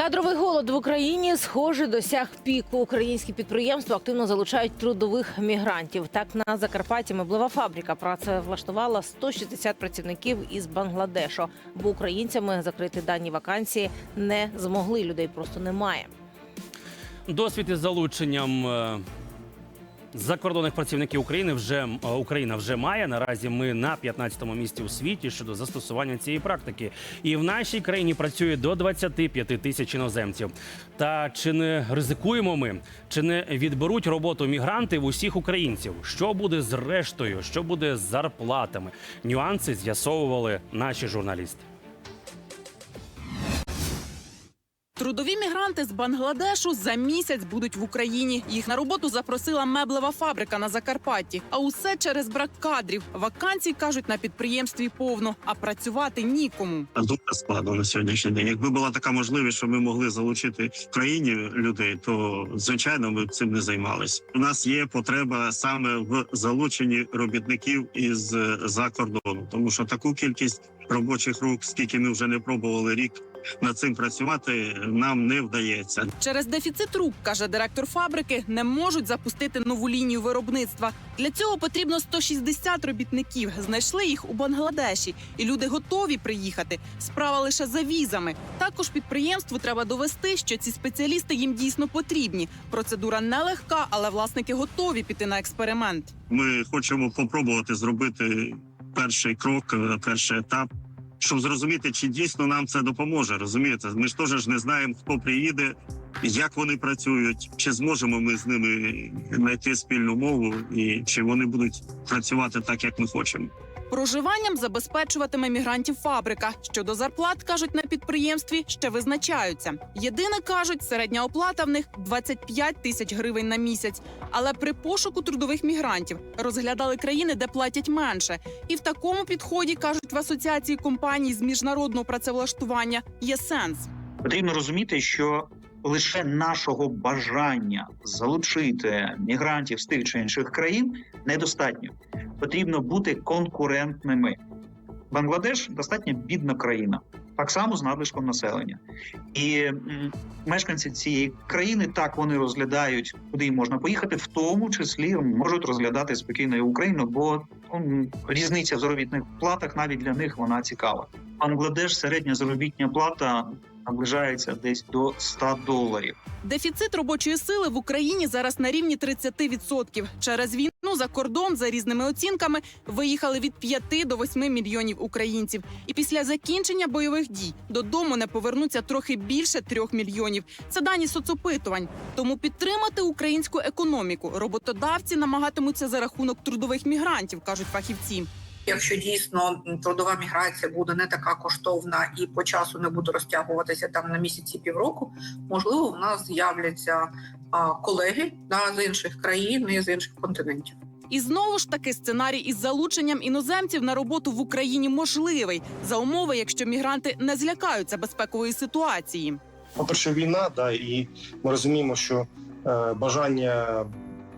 Кадровий голод в Україні схоже досяг піку. Українські підприємства активно залучають трудових мігрантів. Так на Закарпатті меблева фабрика працевлаштувала 160 працівників із Бангладешу, бо українцями закрити дані вакансії не змогли. Людей просто немає. Досвід із залученням е, закордонних працівників України вже е, Україна вже має. Наразі ми на 15-му місці у світі щодо застосування цієї практики. І в нашій країні працює до 25 тисяч іноземців. Та чи не ризикуємо ми, чи не відберуть роботу мігранти в усіх українців? Що буде з рештою? Що буде з зарплатами? Нюанси з'ясовували наші журналісти. Трудові мігранти з Бангладешу за місяць будуть в Україні. Їх на роботу запросила меблева фабрика на Закарпатті. А усе через брак кадрів. Вакансій кажуть на підприємстві повно, а працювати нікому. дуже складно на сьогоднішній день. Якби була така можливість, що ми могли залучити в країні людей, то звичайно ми б цим не займалися. У нас є потреба саме в залученні робітників із за кордону, тому що таку кількість робочих рук, скільки ми вже не пробували рік над цим працювати, нам не вдається. Через дефіцит рук, каже директор фабрики, не можуть запустити нову лінію виробництва. Для цього потрібно 160 робітників. Знайшли їх у Бангладеші, і люди готові приїхати. Справа лише за візами. Також підприємству треба довести, що ці спеціалісти їм дійсно потрібні. Процедура нелегка, але власники готові піти на експеримент. Ми хочемо попробувати зробити перший крок, е, перший етап, щоб зрозуміти, чи дійсно нам це допоможе. Розумієте, ми ж теж не знаємо, хто приїде, як вони працюють, чи зможемо ми з ними знайти спільну мову, і чи вони будуть працювати так, як ми хочемо. Проживанням забезпечуватиме мігрантів фабрика. Щодо зарплат, кажуть на підприємстві, ще визначаються. Єдине кажуть, середня оплата в них 25 тисяч гривень на місяць. Але при пошуку трудових мігрантів розглядали країни, де платять менше. І в такому підході кажуть в асоціації компаній з міжнародного працевлаштування є сенс. Потрібно розуміти, що лише нашого бажання залучити мігрантів з тих чи інших країн недостатньо. Потрібно бути конкурентними. Бангладеш достатньо бідна країна, так само з надлишком населення. І мешканці цієї країни так вони розглядають, куди можна поїхати, в тому числі можуть розглядати спокійно і Україну, бо м, різниця в заробітних платах навіть для них вона цікава. Бангладеш середня заробітня плата наближається десь до 100 доларів. Дефіцит робочої сили в Україні зараз на рівні 30%. Через війну за кордон за різними оцінками виїхали від 5 до 8 мільйонів українців. І після закінчення бойових дій додому не повернуться трохи більше 3 мільйонів. Це дані соцопитувань. Тому підтримати українську економіку роботодавці намагатимуться за рахунок трудових мігрантів, кажуть фахівці. Якщо дійсно трудова міграція буде не така коштовна і по часу не буде розтягуватися там на місяці півроку, можливо, в нас з'являться а, колеги да, з інших країн і з інших континентів. І знову ж таки сценарій із залученням іноземців на роботу в Україні можливий за умови, якщо мігранти не злякаються безпекової ситуації. по-перше, війна, да, і ми розуміємо, що е, бажання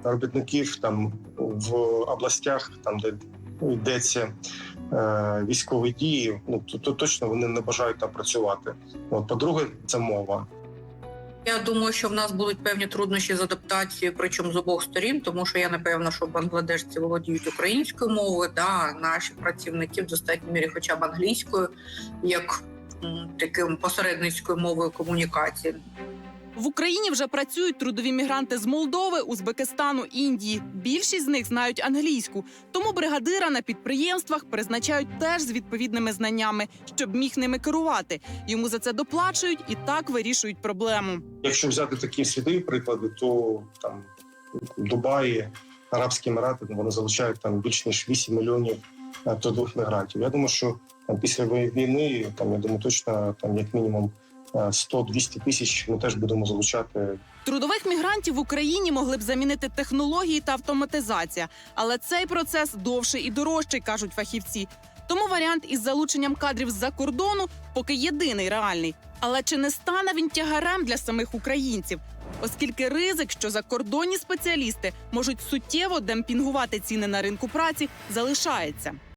робітників там в областях, там де йдеться е, військові дії, ну то, то точно вони не бажають там працювати. От, по-друге, це мова. Я думаю, що в нас будуть певні труднощі з адаптацією, причому з обох сторін, тому що я напевно, що бангладешці володіють українською мовою, да, наші працівники в достатній мірі, хоча б англійською, як м, таким посередницькою мовою комунікації. В Україні вже працюють трудові мігранти з Молдови, Узбекистану, Індії. Більшість з них знають англійську, тому бригадира на підприємствах призначають теж з відповідними знаннями, щоб міг ними керувати. Йому за це доплачують і так вирішують проблему. Якщо взяти такі світові приклади, то там Дубаї, Арабські Емірати, вони залучають там більш ніж 8 мільйонів е, трудових мігрантів. Я думаю, що там, після війни, там я думаю, точно там як мінімум е, 100-200 тисяч ми теж будемо залучати Трудових мігрантів в Україні могли б замінити технології та автоматизація, але цей процес довший і дорожчий, кажуть фахівці. Тому варіант із залученням кадрів з-за кордону поки єдиний реальний. Але чи не стане він тягарем для самих українців? Оскільки ризик, що закордонні спеціалісти можуть суттєво демпінгувати ціни на ринку праці, залишається.